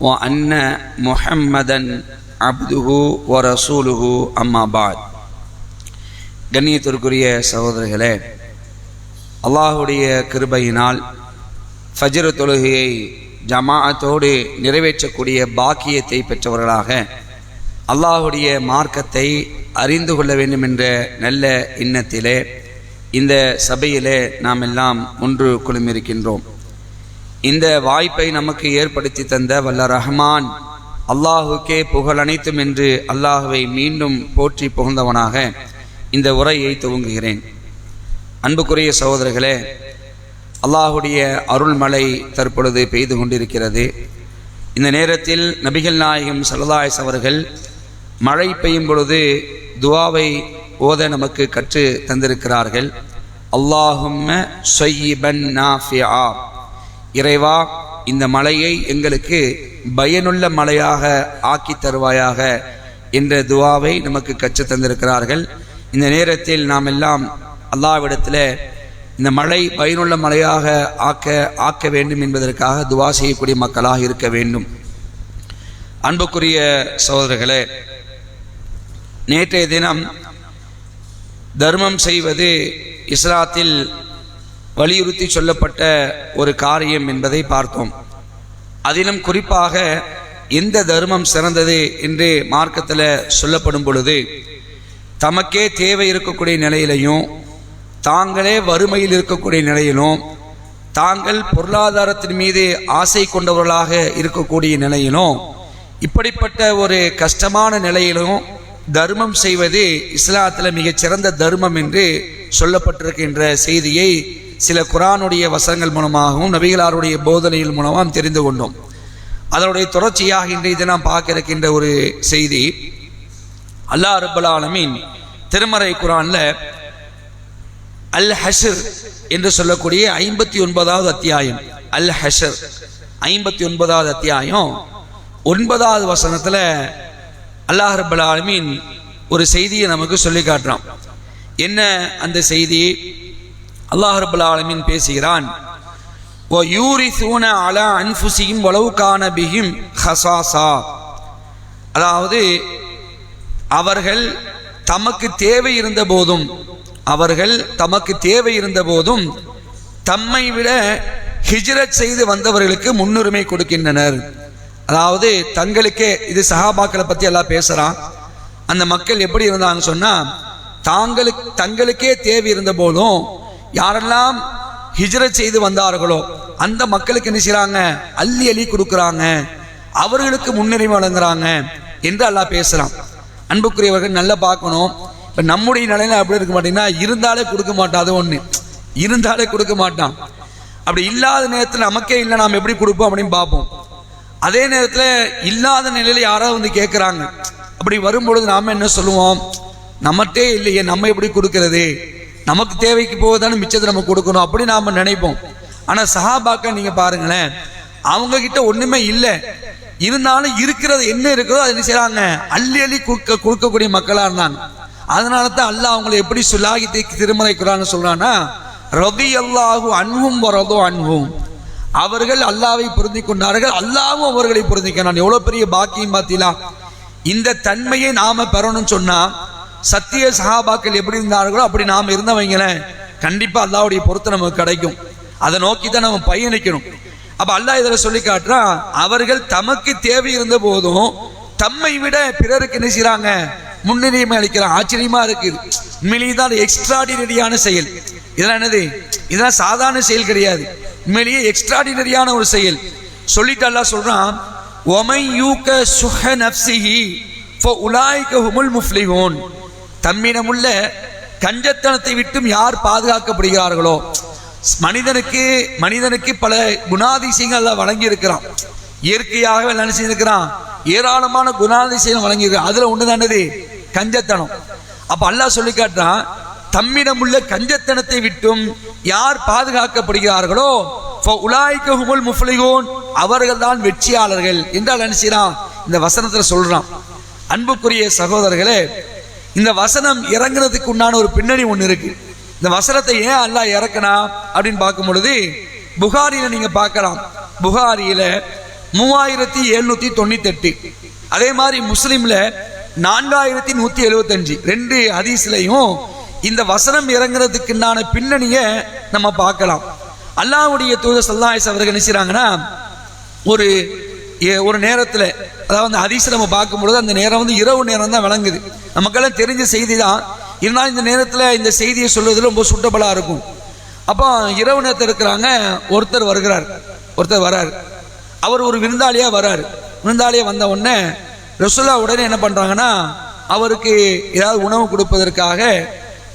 وأن محمدا عبده ورسوله أما بعد கண்ணியத்திற்குரிய சகோதரர்களே அல்லாஹுடைய கிருபையினால் ஃபஜ்ர் தொழுகையை ஜமாஅத்தோடு நிறைவேற்றக்கூடிய பாக்கியத்தை பெற்றவர்களாக அல்லாஹுடைய மார்க்கத்தை அறிந்து கொள்ள வேண்டும் என்ற நல்ல எண்ணத்திலே இந்த சபையிலே நாம் எல்லாம் ஒன்று குழுமிருக்கின்றோம் இந்த வாய்ப்பை நமக்கு ஏற்படுத்தி தந்த வல்ல ரஹ்மான் அல்லாஹுக்கே புகழ் அனைத்தும் என்று அல்லாஹுவை மீண்டும் போற்றி புகழ்ந்தவனாக இந்த உரையை துவங்குகிறேன். அன்புக்குரிய சகோதரர்களே அல்லாஹுடைய அருள்மழை தற்பொழுது பெய்து கொண்டிருக்கிறது. இந்த நேரத்தில் நபிகள் நாயகம் சல்லதாயஸ் அவர்கள் மழை பெய்யும் பொழுது துவாவை ஓத நமக்கு கற்று தந்திருக்கிறார்கள். அல்லாஹும் சொய்யிபன் நாஃபியா இறைவா இந்த மலையை எங்களுக்கு பயனுள்ள மலையாக ஆக்கி தருவாயாக என்ற துவாவை நமக்கு கற்று தந்திருக்கிறார்கள். இந்த நேரத்தில் நாம் எல்லாம் அல்லாவிடத்தில் இந்த மழை பயனுள்ள மழையாக ஆக்க ஆக்க வேண்டும் என்பதற்காக துவா செய்யக்கூடிய மக்களாக இருக்க வேண்டும். அன்புக்குரிய சகோதரர்களே நேற்றைய தினம் தர்மம் செய்வது இஸ்லாத்தில் வலியுறுத்தி சொல்லப்பட்ட ஒரு காரியம் என்பதை பார்த்தோம். அதிலும் குறிப்பாக எந்த தர்மம் சிறந்தது என்று மார்க்கத்தில் சொல்லப்படும் பொழுது தமக்கே தேவை இருக்கக்கூடிய நிலையிலையும் தாங்களே வறுமையில் இருக்கக்கூடிய நிலையிலும் தாங்கள் பொருளாதாரத்தின் மீது ஆசை கொண்டவர்களாக இருக்கக்கூடிய நிலையிலும் இப்படிப்பட்ட ஒரு கஷ்டமான நிலையிலும் தர்மம் செய்வது இஸ்லாத்தில் மிகச்சிறந்த தர்மம் என்று சொல்லப்பட்டிருக்கின்ற செய்தியை சில குரானுடைய வசங்கள் மூலமாகவும் நபிகளாருடைய போதனையில் மூலமாகவும் தெரிந்து கொண்டோம். அதனுடைய தொடர்ச்சியாக இன்றைய தினம் பார்க்க இருக்கின்ற ஒரு செய்தி அல்லாஹ் ரபுல் ஆலமீன் திருமறை குரான்ல அல் ஹஷர் என்று சொல்லக்கூடிய ஐம்பத்தி ஒன்பதாவது அத்தியாயம் அல் ஹஷர் ஐம்பத்தி ஒன்பதாவது அத்தியாயம் ஒன்பதாவது வசனத்துல அல்லாஹ் ரபுல் ஆலமீன் ஒரு செய்தியை நமக்கு சொல்லி காட்டுறான். என்ன அந்த செய்தி? அல்லாஹ் ரபுல் ஆலமீன் பேசுகிறான். ஓ யூரி சூன அல அன்ஃபுசியும் வளவுக்கான பிஹிம் ஹசாசா. அதாவது அவர்கள் தமக்கு தேவை இருந்த போதும் அவர்கள் தமக்கு தேவை இருந்த போதும் தம்மை விட ஹிஜ்ரத் செய்து வந்தவர்களுக்கு முன்னுரிமை கொடுக்கின்றனர். அதாவது தங்களுக்கே இது சஹாபாக்களை பற்றி எல்லாம் பேசுகிறான் அந்த மக்கள் எப்படி இருந்தாங்க சொன்னால் தாங்களுக்கு தங்களுக்கே தேவை இருந்த போதும் யாரெல்லாம் ஹிஜ்ரத் செய்து வந்தார்களோ அந்த மக்களுக்கு என்ன செய்கிறாங்க அள்ளி அள்ளி கொடுக்குறாங்க. அவர்களுக்கு முன்னுரிமை வழங்குறாங்க என்று அல்லாஹ் பேசுகிறான் அன்புக்குரியவர்கள் நல்லா பார்க்கணும். இப்போ நம்முடைய நிலையில அப்படி இருக்க மாட்டீங்கன்னா இருந்தாலே கொடுக்க மாட்டான் அது ஒன்று இருந்தாலே கொடுக்க மாட்டான். அப்படி இல்லாத நேரத்தில் நமக்கே இல்லை நாம் எப்படி கொடுப்போம் அப்படின்னு பார்ப்போம். அதே நேரத்தில் இல்லாத நிலையில் யாராவது வந்து கேட்குறாங்க அப்படி வரும்பொழுது நாம் என்ன சொல்லுவோம்? நம்மகிட்டே இல்லையே நம்ம எப்படி கொடுக்கறது? நமக்கு தேவைக்கு போவதானே மிச்சத்தை நம்ம கொடுக்கணும். அப்படி நாம் நினைப்போம். ஆனால் சஹாபாக்க நீங்கள் பாருங்களேன் அவங்க கிட்ட ஒன்றுமே இல்லை. இருந்தாலும் இருக்கிறது என்ன இருக்கிறதோ அது என்ன செய்றாங்க? அள்ளி அள்ளி கொடுக்க கொடுக்கக்கூடிய மக்களாக இருந்தாங்க. அதனால தான் அல்லாஹ் அவங்களை எப்படி சுலாகி திருமலை குரான்னு சொல்கிறான்னா ரதி அல்லாஹு அன்பும் வரதோ அன்பும் அவர்கள் அல்லாவை பொருந்தி கொண்டார்கள். அல்லாவும் அவர்களை பொருந்திக்கிறான் எவ்வளவு பெரிய பாக்கியம் பார்த்தீங்களா? இந்த தன்மையை நாம பெறணும்னு சொன்னா சத்திய சகாபாக்கள் எப்படி இருந்தார்களோ அப்படி நாம் இருந்தவங்களேன் கண்டிப்பா அல்லாவுடைய பொறுத்து நமக்கு கிடைக்கும். அதை நோக்கி தான் நம்ம பயணிக்கணும். அப்ப அல்லாஹ் இதில் சொல்லி காட்டுறான் அவர்கள் தமக்கு தேவை இருந்த போதும் தம்மை விட பிறருக்கு என்ன செய்யறாங்க முன்னுரிமை அளிக்கிறான் ஆச்சரியமா இருக்குது உண்மையிலேயே தான் எக்ஸ்ட்ராடினரியான செயல். இதெல்லாம் என்னது? இதெல்லாம் சாதாரண செயல் கிடையாது. உண்மையிலேயே எக்ஸ்ட்ராடினரியான ஒரு செயல். சொல்லிட்டு அல்லா சொல்றான் ஒமை யூக்க சுஹ நப்சிஹி ஃபோ உலாய்க ஹுமுல் முஃப்லிஹோன். தம்மிடமுள்ள கஞ்சத்தனத்தை விட்டும் யார் பாதுகாக்கப்படுகிறார்களோ மனிதனுக்கு மனிதனுக்கு பல குணாதிசயங்கள் எல்லாம் வழங்கி இருக்கிறான் இயற்கையாகவே என்ன ஏராளமான குணாதிசயம் வழங்கியிருக்கிறான். அதுல ஒண்ணு தானது கஞ்சத்தனம். அப்ப அல்லாஹ் சொல்லி காட்டுறான் தம்மிடம் உள்ள கஞ்சத்தனத்தை விட்டும் யார் பாதுகாக்கப்படுகிறார்களோ உலாய்க்கஹுமுல் முஃப்லிகூன் அவர்கள் தான் வெற்றியாளர்கள் என்றால் நினைச்சிடான் இந்த வசனத்துல சொல்றான். அன்புக்குரிய சகோதரர்களே இந்த வசனம் இறங்குறதுக்கு உண்டான ஒரு பின்னணி ஒன்று இருக்கு. இந்த வசனத்தை ஏன் அல்லாஹ் இறக்கனா அப்படின்னு பார்க்கும் பொழுது புகாரியில நீங்க பார்க்கலாம். புகாரியில மூவாயிரத்தி எழுநூத்தி தொண்ணூத்தி எட்டு அதே மாதிரி முஸ்லீம்ல நான்காயிரத்தி நூத்தி எழுபத்தஞ்சு ரெண்டு ஹதீஸ்லையும் இந்த வசனம் இறங்குறதுக்குண்டான பின்னணியை நம்ம பார்க்கலாம். அல்லாவுடைய தூதர் சல்லாஹ் அவர்கள் நினைச்சாங்கன்னா ஒரு ஒரு நேரத்தில் அதாவது அதிசயம் நம்ம பார்க்கும்பொழுது அந்த நேரம் வந்து இரவு நேரம் தான் விளங்குது. நமக்கெல்லாம் தெரிஞ்ச செய்தி தான் இருந்தாலும் இந்த நேரத்தில் இந்த செய்தியை சொல்வது ரொம்ப சுட்டபலாக இருக்கும். அப்போ இரவு நேரத்தில் இருக்கிறாங்க ஒருத்தர் வருகிறார். ஒருத்தர் வர்றார் அவர் ஒரு விருந்தாளியாக வர்றார் விருந்தாளியாக வந்த உடனே ரசுல்லா உடனே என்ன பண்ணுறாங்கன்னா அவருக்கு ஏதாவது உணவு கொடுப்பதற்காக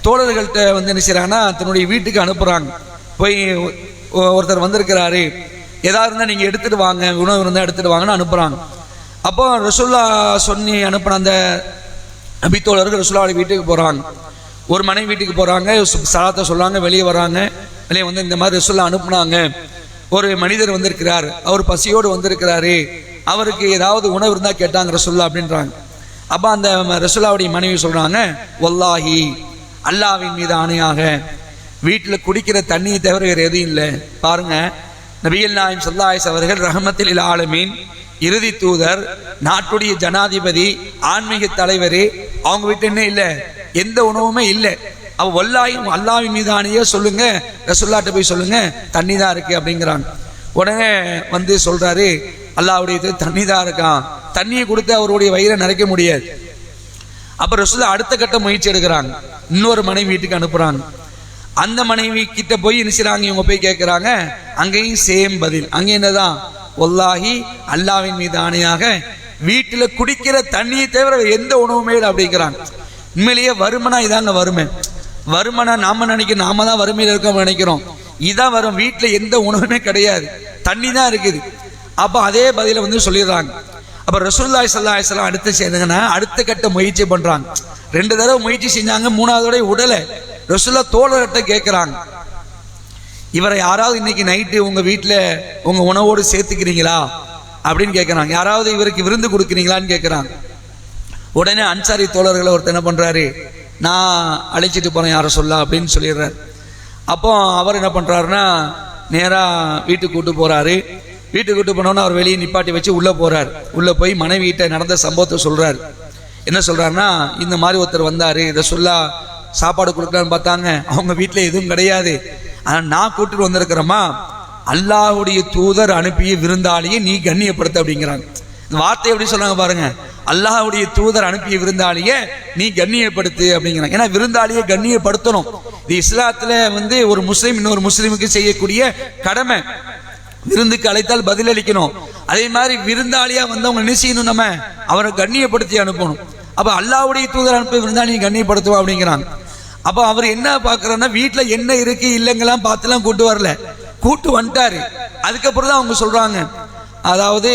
தோழர்கள்ட்ட வந்து என்ன செய்கிறாங்கன்னா தன்னுடைய வீட்டுக்கு அனுப்புகிறாங்க போய் ஒருத்தர் வந்திருக்கிறாரு. ஏதாவது இருந்தால் நீங்கள் எடுத்துட்டு வாங்க உணவு இருந்தால் எடுத்துகிட்டு வாங்கன்னு அனுப்புகிறாங்க அப்போ ரசுல்லா சொல்லி அனுப்பின அந்த நபித்தோழர்கள் ரசுல்லாவுடைய வீட்டுக்கு போகிறாங்க ஒரு மனைவி வீட்டுக்கு போகிறாங்க சலாத்தை சொல்கிறாங்க வெளியே வராங்க. வெளியே வந்து இந்த மாதிரி ரசுல்லா அனுப்புனாங்க. ஒரு மனிதர் வந்திருக்கிறார் அவர் பசியோடு வந்திருக்கிறாரு அவருக்கு ஏதாவது உணவு இருந்தால் கேட்டாங்க ரசுல்லா அப்படின்றாங்க. அப்போ அந்த ரசுல்லாவுடைய மனைவி சொல்கிறாங்க ஒல்லாஹி அல்லாவின் மீது ஆணையாக வீட்டில் குடிக்கிற தண்ணியை தவிர வேறு எதுவும் இல்லை. பாருங்கள் நபியல் நாயம் சல்லாஹ் அவர்கள் ரஹமத்தில் ஆலமீன் இறுதி தூதர் நாட்டுடைய ஜனாதிபதி ஆன்மீக தலைவர் அவங்க வீட்டு என்ன இல்லை எந்த உணவுமே இல்லை. அவள் வல்லாயும் அல்லாவின் மீதானையே சொல்லுங்க ரசுல்லாட்ட போய் சொல்லுங்க தண்ணி தான் இருக்கு அப்படிங்கிறாங்க. உடனே வந்து சொல்றாரு அல்லாவுடைய இது தண்ணி தான் இருக்கான் தண்ணியை கொடுத்து அவருடைய வயிறை நிறைக்க முடியாது. அப்ப ரசுல்லா அடுத்த கட்ட முயற்சி எடுக்கிறாங்க. இன்னொரு மனைவி வீட்டுக்கு அனுப்புறாங்க. அந்த மனைவி கிட்ட போய் நினைச்சாங்க இவங்க போய் கேட்குறாங்க அங்கேயும் சேம் பதில். அங்கே என்னதான்? ஒல்லாஹி அல்லாவின் மீது ஆணையாக வீட்டில் குடிக்கிற தண்ணியை தவிர எந்த உணவுமே இல்லை அப்படிங்கிறாங்க. உண்மையிலேயே வருமனா இதாங்க வறுமை. வருமனா நாம நினைக்க நாம தான் வறுமையில் இருக்கோம் நினைக்கிறோம். இதான் வரும். வீட்டில் எந்த உணவுமே கிடையாது. தண்ணி தான் இருக்குது. அப்போ அதே பதில வந்து சொல்லிடுறாங்க. அப்போ ரசூல்லாய் சல்லாஹலாம் அடுத்து செய்தாங்கன்னா அடுத்த கட்ட முயற்சி பண்ணுறாங்க ரெண்டு தடவை முயற்சி செஞ்சாங்க மூணாவதோட உடலை. ரசுல்லா தோழர்கிட்ட கேட்குறாங்க இவரை யாராவது இன்னைக்கு நைட்டு உங்கள் வீட்டில் உங்கள் உணவோடு சேர்த்துக்கிறீங்களா? அப்படின்னு கேட்குறாங்க யாராவது இவருக்கு விருந்து கொடுக்குறீங்களான்னு கேட்குறாங்க உடனே அன்சாரி தோழர்களை ஒருத்தர் என்ன பண்ணுறாரு நான் அழைச்சிட்டு போகிறேன் யாரை சொல்ல அப்படின்னு சொல்லிடுறாரு. அப்போ அவர் என்ன பண்ணுறாருன்னா நேராக வீட்டுக்கு கூட்டு போகிறாரு வீட்டுக்கு கூட்டு போனோன்னு அவர் வெளியே நிப்பாட்டி வச்சு உள்ளே போகிறார் உள்ளே போய் மனைவிட்ட நடந்த சம்பவத்தை சொல்கிறார் என்ன சொல்கிறாருன்னா இந்த மாதிரி ஒருத்தர் வந்தார். இதை சொல்லா சாப்பாடு கொடுக்கலான்னு பார்த்தாங்க. அவங்க வீட்டில் எதுவும் கிடையாது. ஆனால் நான் கூட்டிட்டு வந்திருக்கிறோமா அல்லாஹுடைய தூதர் அனுப்பிய விருந்தாளியை நீ கண்ணியப்படுத்த அப்படிங்கிறாங்க. இந்த வார்த்தை எப்படி சொன்னாங்க பாருங்க. அல்லாஹுடைய தூதர் அனுப்பிய விருந்தாளியை நீ கண்ணியப்படுத்து அப்படிங்கிறாங்க. ஏன்னா விருந்தாளியை கண்ணியப்படுத்தணும். இது இஸ்லாத்துல வந்து ஒரு முஸ்லீம் இன்னொரு முஸ்லீமுக்கு செய்யக்கூடிய கடமை. விருந்துக்கு அழைத்தால் பதிலளிக்கணும். அதே மாதிரி விருந்தாளியா வந்தவங்க என்ன செய்யணும் நம்ம? அவரை கண்ணியப்படுத்தி அனுப்பணும். அப்ப அல்லாவுடைய தூதர் அனுப்பி நீ கண்ணியப்படுத்துவோம் அப்படிங்கிறாங்க. அப்போ அவர் என்ன பார்க்கறன்னா வீட்டுல என்ன இருக்கு இல்லைங்கெல்லாம் பார்த்துலாம் கூட்டு வரல. கூட்டு வந்துட்டாரு. அதுக்கப்புறம் தான் அவங்க சொல்றாங்க. அதாவது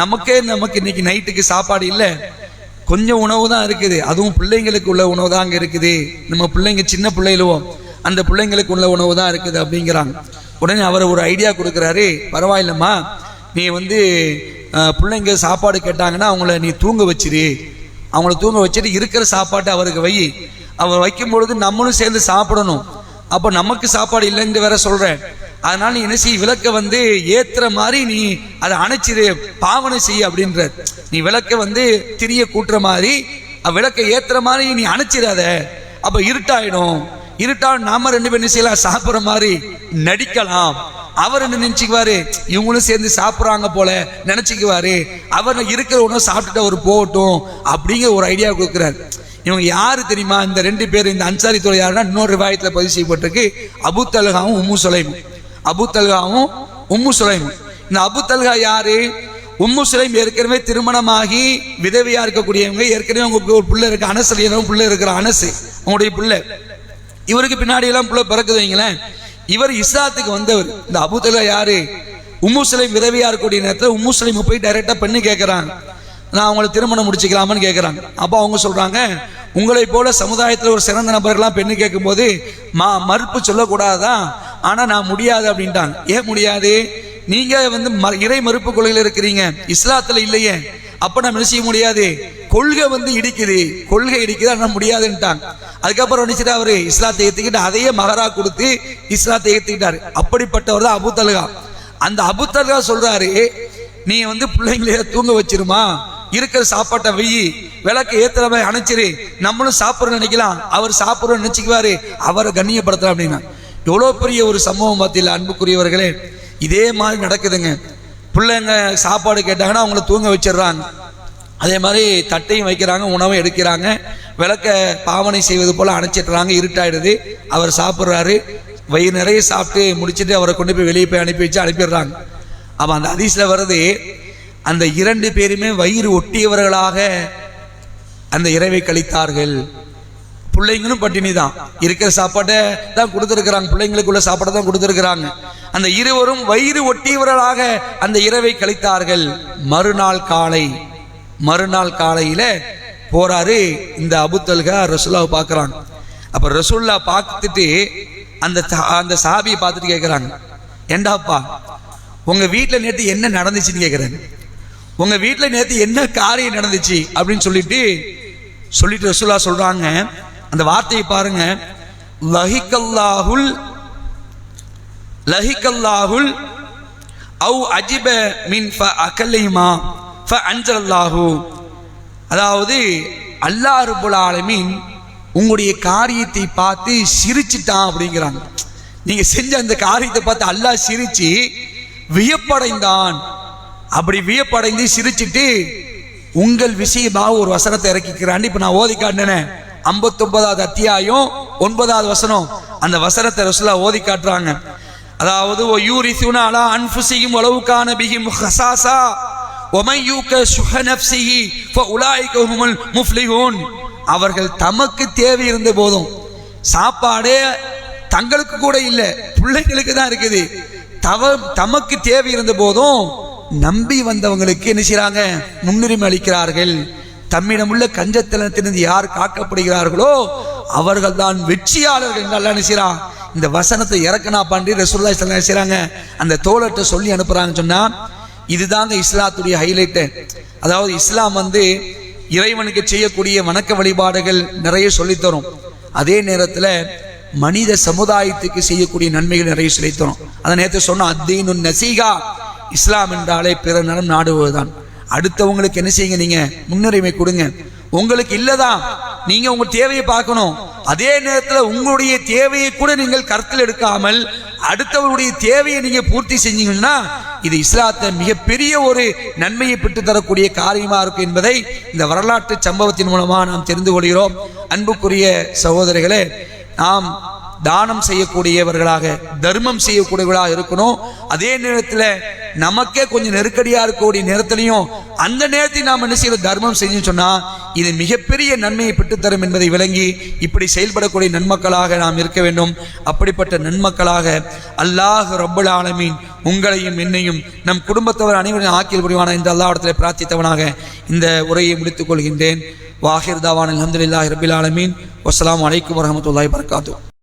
நமக்கே நமக்கு இன்னைக்கு நைட்டுக்கு சாப்பாடு இல்லை. கொஞ்சம் உணவு தான் இருக்குது. அதுவும் பிள்ளைங்களுக்கு உள்ள உணவு தான் அங்கே இருக்குது. நம்ம பிள்ளைங்க சின்ன பிள்ளைகளும் அந்த பிள்ளைங்களுக்கு உள்ள உணவு தான் இருக்குது அப்படிங்கிறாங்க. உடனே அவர் ஒரு ஐடியா கொடுக்குறாரு. பரவாயில்லம்மா. நீ வந்து பிள்ளைங்க சாப்பாடு கேட்டாங்கன்னா அவங்கள நீ தூங்க வச்சிரு. அவங்கள தூங்க வச்சுட்டு இருக்கிற சாப்பாட்டை அவருக்கு வை. அவர் வைக்கும் பொழுது நம்மளும் சேர்ந்து சாப்பிடணும். அப்போ நமக்கு சாப்பாடு இல்லைன்னு வேற சொல்கிறேன் அதனால நீ என்ன செய் விளக்க வந்து ஏத்துற மாதிரி நீ அதை அணைச்சிரு பாவனை செய்ய அப்படின்ற. நீ விளக்க வந்து திரிய கூட்டுற மாதிரி விளக்கை ஏற்றுற ஏத்துற மாதிரி நீ அணைச்சிடாத அப்போ இருட்டாயிடும். இருட்டால் நாம ரெண்டு பேரும் செய்யலாம்? சாப்பிட்ற மாதிரி நடிக்கலாம். அவர் என்ன நினைச்சுக்குவாரு? இவங்களும் சேர்ந்து சாப்பிட்றாங்க போல நினைச்சுக்குவாரு. அவர் இருக்கிற உணவு சாப்பிட்டுட்டு அவர் போகட்டும் அப்படிங்கிற ஒரு ஐடியா கொடுக்குறாரு. இவங்க யாரு தெரியுமா? இந்த ரெண்டு பேர் இந்த அன்சாரி துறை யாருன்னா இன்னொரு ரிவாயத்தில் பதிவு செய்யப்பட்டிருக்கு. அபு தல்காவும் உம்மு சுலைமும். அபு தல்காவும் உம்மு சுலைமும். இந்த அபு தல்கா யாரு? உம்மு சுலைம் ஏற்கனவே திருமணமாகி விதவியா இருக்கக்கூடியவங்க. ஏற்கனவே உங்களுக்கு ஒரு பிள்ளை இருக்கு அனசு பிள்ளை இருக்கிற அனசு உங்களுடைய பிள்ளை. இவருக்கு பின்னாடி எல்லாம் பிள்ளை பிறக்குது வைங்களேன். இவர் இஸ்லாத்துக்கு வந்தவர். இந்த அபுதல யாரு? உம்முஸ்லிம் விதவியா இருக்கக்கூடிய நேரத்தில் உம்முஸ்லிம் போய் டைரக்டா பெண்ணு கேட்கிறாங்க நான் அவங்கள திருமணம் முடிச்சுக்கலாமான்னு கேட்குறாங்க அப்போ அவங்க சொல்கிறாங்க உங்களை போல சமுதாயத்தில் ஒரு சிறந்த நபர்கள்லாம் பெண்ணு கேட்கும்போது மா மறுப்பு சொல்லக்கூடாதான் ஆனால் நான் முடியாது அப்படின்ட்டாங்க. ஏன் முடியாது? நீங்கள் வந்து ம- இறை மறுப்பு கொள்கையில் இருக்கிறீங்க. இஸ்லாத்தில் இல்லையே. அப்போ நம்ம என்ன செய்ய முடியாது? கொள்கை வந்து இடிக்குது. கொள்கை இடிக்குது ஆனால் முடியாதுன்ட்டாங்க. அதுக்கப்புறம் நினைச்சிட்டு அவரு? இஸ்லாத்தை ஏற்றுக்கிட்டு அதையே மகரா கொடுத்து இஸ்லாத்தை ஏற்றுக்கிட்டாரு அப்படிப்பட்டவர் தான் அபு தல்கா அந்த அபு தல்கா சொல்றாரு நீ வந்து பிள்ளைங்கள தூங்க வச்சிருமா? இருக்கிற சாப்பாட்டை வெயி விளக்கு ஏத்துற மாதிரி அணைச்சிரு. நம்மளும் சாப்பிட்றோம் நினைக்கலாம். அவர் சாப்பிட்றோம் நினைச்சுக்குவாரு. அவரை கண்ணியப்படுத்தலாம் அப்படின்னா. எவ்வளோ பெரிய ஒரு சம்பவம் பார்த்தீங்களா அன்புக்குரியவர்களே? இதே மாதிரி நடக்குதுங்க. பிள்ளைங்க சாப்பாடு கேட்டாங்கன்னா அவங்கள தூங்க வச்சிடுறாங்க. அதே மாதிரி தட்டையும் வைக்கிறாங்க உணவும் எடுக்கிறாங்க. விளக்க பாவனை செய்வது போல் அணைச்சிட்றாங்க இருட்டாயிடுது. அவர் சாப்பிட்றாரு. வயிறு நிறைய சாப்பிட்டு முடிச்சிட்டு அவரை கொண்டு போய் வெளியே போய் அனுப்பி வச்சு அனுப்பிடுறாங்க. அப்போ அந்த ஹதீஸ்ல வருது அந்த இரண்டு பேருமே வயிறு ஒட்டியவர்களாக அந்த இரவை கழித்தார்கள். பிள்ளைங்களும் பட்டினி தான். இருக்கிற சாப்பாட்டை தான் கொடுத்துருக்குறாங்க. பிள்ளைங்களுக்குள்ள சாப்பாட்டை தான் கொடுத்துருக்குறாங்க. அந்த இருவரும் வயிறு ஒட்டியவர்களாக அந்த இரவை கழித்தார்கள். மறுநாள் காலை மறுநாள் காலையில் போறாரு இந்த அபுத்தல்கா ரசுல்லாவை பார்க்குறாங்க. அப்போ ரசுல்லா பார்த்துட்டு அந்த சா- அந்த சாபியை பார்த்துட்டு கேட்குறாங்க ஏண்டாப்பா உங்கள் வீட்டில் நேற்று என்ன நடந்துச்சுன்னு கேட்குறாங்க உங்கள் வீட்டில் நேற்று என்ன காரியம் நடந்துச்சு அப்படின்னு சொல்லிட்டு சொல்லிட்டு ரசுல்லா சொல்கிறாங்க அந்த வார்த்தையை பாருங்க. லஹிகல்லாஹுல் லஹிகல்லாஹுல் அவு அஜிப மின் ஃப அகல்லைமா ஃப அஞ்சல்லாஹு அதாவது அல்லாஹ் ரபுல் ஆலமீன் உங்களுடைய காரியத்தை பார்த்து சிரிச்சிட்டான் அப்படிங்கிறாங்க. நீங்கள் செஞ்ச அந்த காரியத்தை பார்த்து அல்லாஹ் சிரிச்சு வியப்படைந்தான். அப்படி வியப்படைந்து சிரிச்சிட்டு உங்கள் விஷயமாக ஒரு வசனத்தை இறக்கிக்கிறான்னு இப்போ நான் ஓதி காட்டினேன் ஐம்பத்தொன்பதாவது அத்தியாயம் ஒன்பதாவது வசனம். அந்த வசனத்தை ரசுல்லா ஓதி காட்டுறாங்க. அதாவது ஓ யூரிசுன அலா அன்புசியும் வலவுகான பிகிம் ஹசாசா. ஒமையூக்க யூக சுஹ நஃப்சிஹி முஃப்லிஹூன். அவர்கள் தமக்கு தேவை இருந்த போதும் சாப்பாடே தங்களுக்கு கூட இல்லை பிள்ளைங்களுக்கு தான் இருக்குது. தவ தமக்கு தேவை இருந்த போதும் நம்பி வந்தவங்களுக்கு என்ன செய்கிறாங்க முன்னுரிமை அளிக்கிறார்கள். தம்மிடம் உள்ள கஞ்சத்தனத்திலிருந்து யார் காக்கப்படுகிறார்களோ அவர்கள் தான் வெற்றியாளர்கள் என்று அல்லாஹ் இந்த வசனத்தை இறக்கனா பண்ணி ரசூல்லா இஸ்லாம் செய்கிறாங்க அந்த தோழர்கிட்ட சொல்லி அனுப்புகிறாங்கன்னு சொன்னால் இதுதாங்க இஸ்லாத்துடைய ஹைலைட்டு அதாவது இஸ்லாம் வந்து இறைவனுக்கு செய்யக்கூடிய வணக்க வழிபாடுகள் நிறைய சொல்லித் தரும் அதே நேரத்தில் மனித சமுதாயத்துக்கு செய்யக்கூடிய நன்மைகள் நிறைய சொல்லித் தரும் அதை நேற்று சொன்ன அத்தீனு நசீகா இஸ்லாம் என்றாலே பிற நலம் நாடுவதுதான். அடுத்தவங்களுக்கு என்ன செய்யுங்க நீங்க? முன்னுரிமை கொடுங்க. உங்களுக்கு இல்லதான் நீங்க உங்க தேவையை பார்க்கணும். அதே நேரத்தில் உங்களுடைய தேவையை கூட நீங்கள் கருத்தில் எடுக்காமல் அடுத்தவருடைய தேவையை நீங்க பூர்த்தி செஞ்சீங்கன்னா இது இஸ்லாத்தை மிகப்பெரிய ஒரு நன்மையை பெற்று தரக்கூடிய காரியமா இருக்கும் என்பதை இந்த வரலாற்று சம்பவத்தின் மூலமா நாம் தெரிந்து கொள்கிறோம். அன்புக்குரிய சகோதரிகளே நாம் தானம் செய்யக்கூடியவர்களாக தர்மம் செய்யக்கூடியவர்களாக இருக்கணும். அதே நேரத்தில் நமக்கே கொஞ்சம் நெருக்கடியாக இருக்கக்கூடிய நேரத்திலையும் அந்த நேரத்தில் நாம் என்ன செய்யணும்? தர்மம் செஞ்சு சொன்னால் இது மிகப்பெரிய நன்மையை பெற்றுத்தரும் என்பதை விளங்கி இப்படி செயல்படக்கூடிய நன்மக்களாக நாம் இருக்க வேண்டும். அப்படிப்பட்ட நன்மக்களாக அல்லாஹ் ரப்பல் ஆலமீன் உங்களையும் என்னையும் நம் குடும்பத்தவர் அனைவரையும் ஆக்கில் புரிவான இந்த அல்லாவிடத்தில் பிரார்த்தித்தவனாக இந்த உரையை முடித்துக் கொள்கின்றேன். வாஹிர் தாவான் அலமதுல்லாஹ் ரபில் ஆலமீன். வஸ்ஸலாமு வலைக்கம் வரமத்துல்லாய் வபரகாத்துஹு.